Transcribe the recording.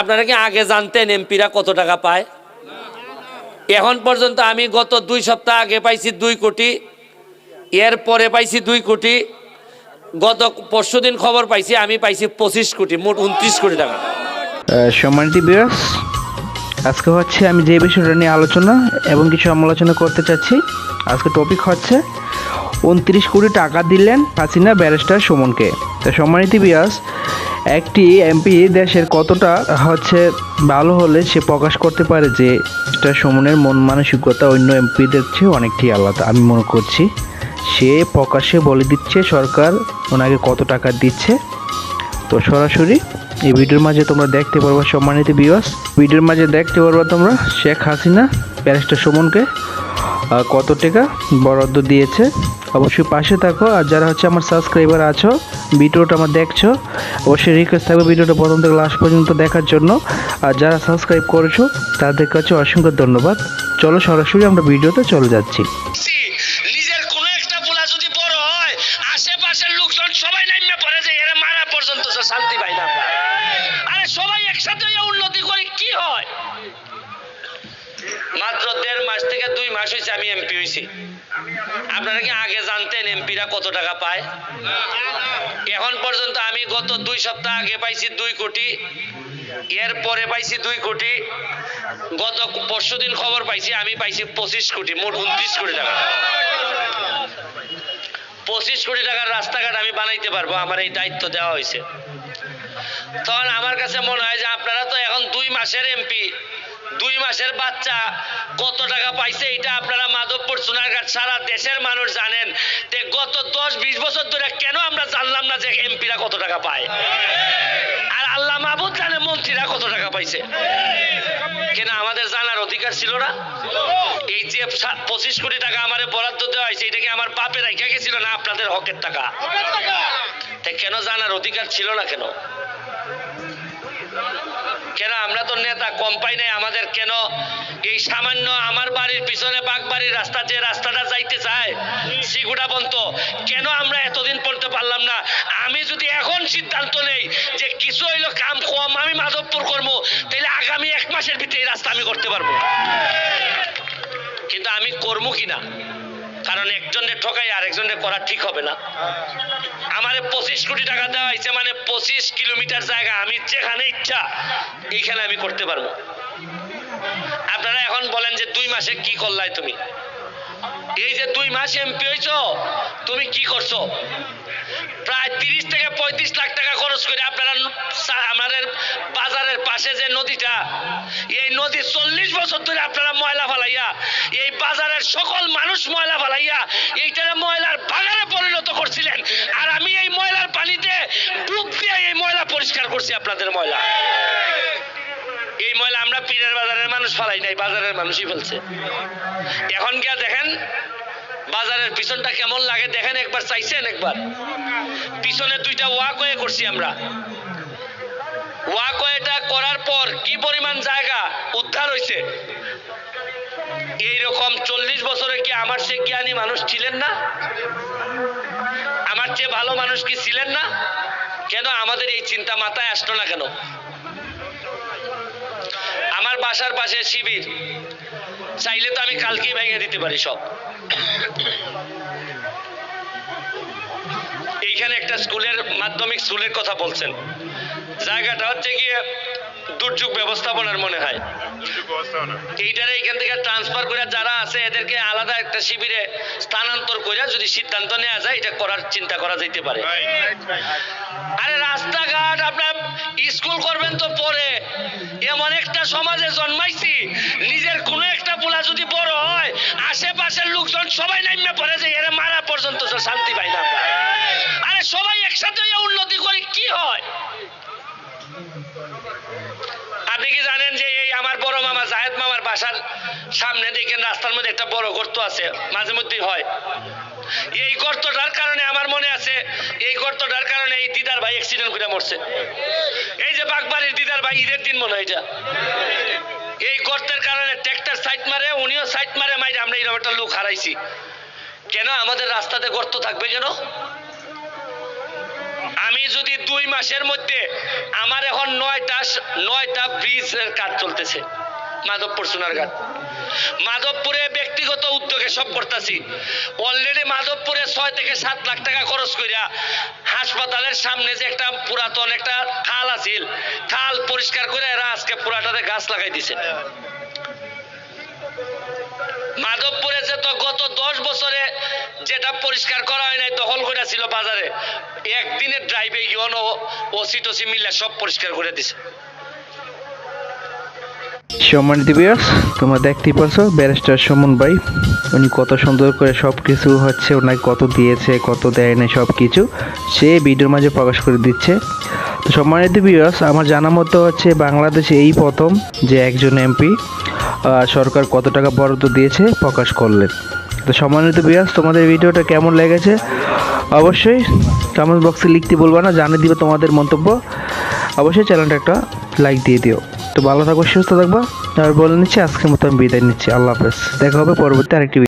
আপনারা কি আগে জানতেন এমপিরা কত টাকা পায়? এখন পর্যন্ত আমি গত দুই সপ্তাহ আগে পাইছি দুই কোটি এর পরে পাইছি দুই কোটি, গত পরশু দিন খবর পাইছি, আমি পাইছি পঁচিশ কোটি, মোট উনত্রিশ কোটি টাকা। সম্মানিত বিরাস আজকে হচ্ছে আমি যে বিষয়টা নিয়ে আলোচনা এবং কিছু সমালোচনা করতে চাচ্ছি, আজকে টপিক হচ্ছে উনত্রিশ কোটি টাকা দিলেন হাসিনা ব্যারিস্টার সুমনকে। তো সম্মানিত বিরাস একটি এমপি দেশের কতটা হচ্ছে ভালো হলে সে প্রকাশ করতে পারে যে এটা সুমনের মন মানসিকতা অন্য এমপিদের চেয়ে অনেকটাই আলাদা। আমি মনে করছি সে প্রকাশ্যে বলে দিচ্ছে, সরকার ওনাকে কত টাকা দিচ্ছে। তো সরাসরি এই ভিডিওর মাঝে তোমরা দেখতে পারবা সম্মানিত বিওয়াস ভিডিওর মাঝে দেখতে পারবা তোমরা শেখ হাসিনা ব্যারিস্টার সুমনকে। কত টাকা বরাদ্দ দিয়েছে? অবশ্যই পাশে থাকো, আর যারা হচ্ছে আমার সাবস্ক্রাইবার আছো, ভিডিওটা আমার দেখছ, অবশ্যই রিকোয়েস্ট থাকবে ভিডিওটা প্রথম থেকে লাস্ট পর্যন্ত দেখার জন্য। আর যারা সাবস্ক্রাইব করেছ, তাদের কাছে অসংখ্য ধন্যবাদ। চলো সরাসরি আমরা ভিডিওতে চলে যাচ্ছি। সবাই একসাথে উন্নতি করে কি হয় মাত্র দেড় মাস থেকে দুই মাস হয়েছে আমি এমপি হয়েছি আপনারা কি আগে জানতেন এমপিরা কত টাকা পায়? এখন পর্যন্ত আমি গত দুই সপ্তাহ আগে পাইছি দুই কোটি এর পরে পাইছি দুই কোটি, গত পরশু দিন খবর পাইছি, আমি পাইছি পঁচিশ কোটি, মোট উনত্রিশ কোটি টাকা। পঁচিশ কোটি টাকার রাস্তাঘাট আমি বানাইতে পারব, আমার এই দায়িত্ব দেওয়া হয়েছে। তখন আমার কাছে মনে হয় যে আপনারা তো এখন দুই মাসের এমপি দুই মাসের বাচ্চা কত টাকা পাইছে এটা আপনারা মাধবপুর সোনারঘাট সারা দেশের মানুষ জানেন তে গত দশ বিশ বছর ধরে কেন আমরা জানলাম না যে এমপিরা কত টাকা পায়? আর আল্লাহ মাহবুদ জানে মন্ত্রীরা কত টাকা পাইছে। কেন আমাদের জানার অধিকার ছিল না? এই যে পঁচিশ কোটি টাকা আমার বরাদ্দ দেওয়া হয়েছে এটা কি আমার বাপের রাইখা গেছিল না আপনাদের হকের টাকা? কেন জানার অধিকার ছিল না কেন? কেন আমরা তো নেতা, কম পাই নাই আমাদের কেন? এই সামান্য আমার বাড়ির পিছনে বাগবাড়ির রাস্তা যে রাস্তাটা যাইতে চায়, সিগুড়া বন্ত, কেন আমরা এতদিন পড়তে পারলাম না? আমি যদি এখন সিদ্ধান্ত নেই যে কিছু হইল কাম কম, আমি মাধবপুর করব তাহলে আগামী এক মাসের ভিতরে এই রাস্তা আমি করতে পারব। কিন্তু আমি করব কিনা? কারণ একজনের ঠকাই আরেকজনের করা ঠিক হবে না। আমারে পঁচিশ কোটি টাকা দেওয়া হয়েছে মানে পঁচিশ কিলোমিটার জায়গা। আমি যেখানে ইচ্ছা, এইখানে আমি করতে পারব। আপনারা এখন বলেন যে দুই মাসে কি করলাই তুমি? এই যে দুই মাস এমপি হয়েছ তুমি কি করছ? প্রায় তিরিশ থেকে পঁয়ত্রিশ লাখ টাকা খরচ করে আপনারা আমাদের বাজারের পাশে যে নদীটা, এই নদী চল্লিশ বছর ধরে আপনারা ময়লা ফালাইয়া, এই বাজারের সকল মানুষ ময়লা ফালাইয়া, এইটারে ময়লার বাগানে পরিণত করছিলেন। আর আমি এই ময়লার পানিতে ডুব দিয়ে এই ময়লা পরিষ্কার করছি আপনাদের ময়লা। এই ময়লা আমরা পীরের বাজারের মানুষ ফালাই নাই, বাজারের মানুষই ফেলছে। এখন গিয়া দেখেন, বাজারের পিছনটা কেমন লাগে, দেখেন একবার, চাইছেন একবার। পিছনে দুইটা ওয়াকওয়ে করছি আমরা। ওয়াকওয়েটা করার পর কি পরিমাণ জায়গা উদ্ধার হয়েছে এইরকম চল্লিশ বছরে কি আমার চেয়ে জ্ঞানী মানুষ ছিলেন না? আমার চেয়ে ভালো মানুষ কি ছিলেন না? কেন আমাদের এই চিন্তা মাথায় আসতো না কেন? আমার বাসার পাশে শিবির। চাইলে তো আমি কালকেই ভেঙে দিতে পারি সব। এইখানে একটা স্কুলের মাধ্যমিক স্কুলের কথা বলছেন। জায়গাটা হচ্ছে গিয়ে দুর্যোগ ব্যবস্থাপনার মনে হয়। এইটারে এইখান থেকে ট্রান্সফার করে যারা আছে এদেরকে আলাদা একটা শিবিরে স্থানান্তর করে যদি সিদ্ধান্ত নেওয়া যায় এটা করার চিন্তা করা যেতে পারে। আরে সমাজে জন্মাইছি, নিজের কোনো একটা পোলা যদি বড় হয়, আশেপাশের লোকজন সবাই নাইমে পড়ে যে এরা মারা পর্যন্ত শান্তি পাই না। আরে সবাই একসাথে উন্নতি করে, কি হয়? আপনি কি জানেন যে এই আমার বড় মামা জাহেদ মামার বাসার সামনে দেখেন রাস্তার মধ্যে একটা বড় গর্ত আছে, মাঝে মধ্যেই হয়। এই গর্তটার কারণে আমার মনে আছে, এই গর্তটার কারণে এই দিদার ভাই অ্যাক্সিডেন্ট করে মরছে। এই যে বাগবাড়ির দিদার ভাই, ঈদের দিন মনে হয় এই গর্তের কারণে ট্র্যাক্টর সাইড মারে, উনিও সাইড মারে, মাইরে আমরা এইরকম একটা লোক হারাইছি। কেন আমাদের রাস্তাতে গর্ত থাকবে কেন? আমি যদি দুই মাসের মধ্যে আমার এখন নয়টা নয়টা ব্রিজের কাজ চলতেছে। মাধবপুর সোনারঘাট মাধবপুরে ব্যক্তিগত উদ্যোগে সব করতেছি। অলরেডি মাধবপুরে ছয় থেকে সাত লাখ টাকা খরচ করিয়া হাসপাতালের সামনে যে একটা পুরাতন একটা খাল আছিল, খাল পরিষ্কার করে এরা আজকে পুরাটাতে গাছ লাগাই দিছে। মাধবপুরে যে তো গত দশ বছরে যেটা পরিষ্কার করা হয় নাই দখল করে ছিল বাজারে। একদিনের ড্রাইভে ইয়ন ও সিটসি মিলে সব পরিষ্কার করে দিছে। সম্মানিত বিয়ার্স তোমরা দেখতেই পাচ্ছ ব্যারিস্টার সুমন ভাই। উনি কত সুন্দর করে সব কিছু হচ্ছে, ওনাকে কত দিয়েছে, কত দেয় না সব কিছু সে ভিডিওর মাঝে প্রকাশ করে দিচ্ছে। তো সম্মানিত বিয়ার্স আমার জানা মতো হচ্ছে বাংলাদেশে এই প্রথম যে একজন এমপি সরকার কত টাকা বরাদ্দ দিয়েছে, প্রকাশ করলেন। তো সম্মানিত বিয়ার্স তোমাদের ভিডিওটা কেমন লেগেছে? অবশ্যই কমেন্ট বক্সে লিখতে বলবা না, জানিয়ে দিবে তোমাদের মন্তব্য। অবশ্যই চ্যানেলটা একটা লাইক দিয়ে দিও। তো ভালো থাকব সুস্থ থাকব। আর বলে নিচ্ছি, আজকের মতো আমি বিদায় নিচ্ছি। আল্লাহ হাফেজ। দেখা হবে পরবর্তী আরেকটি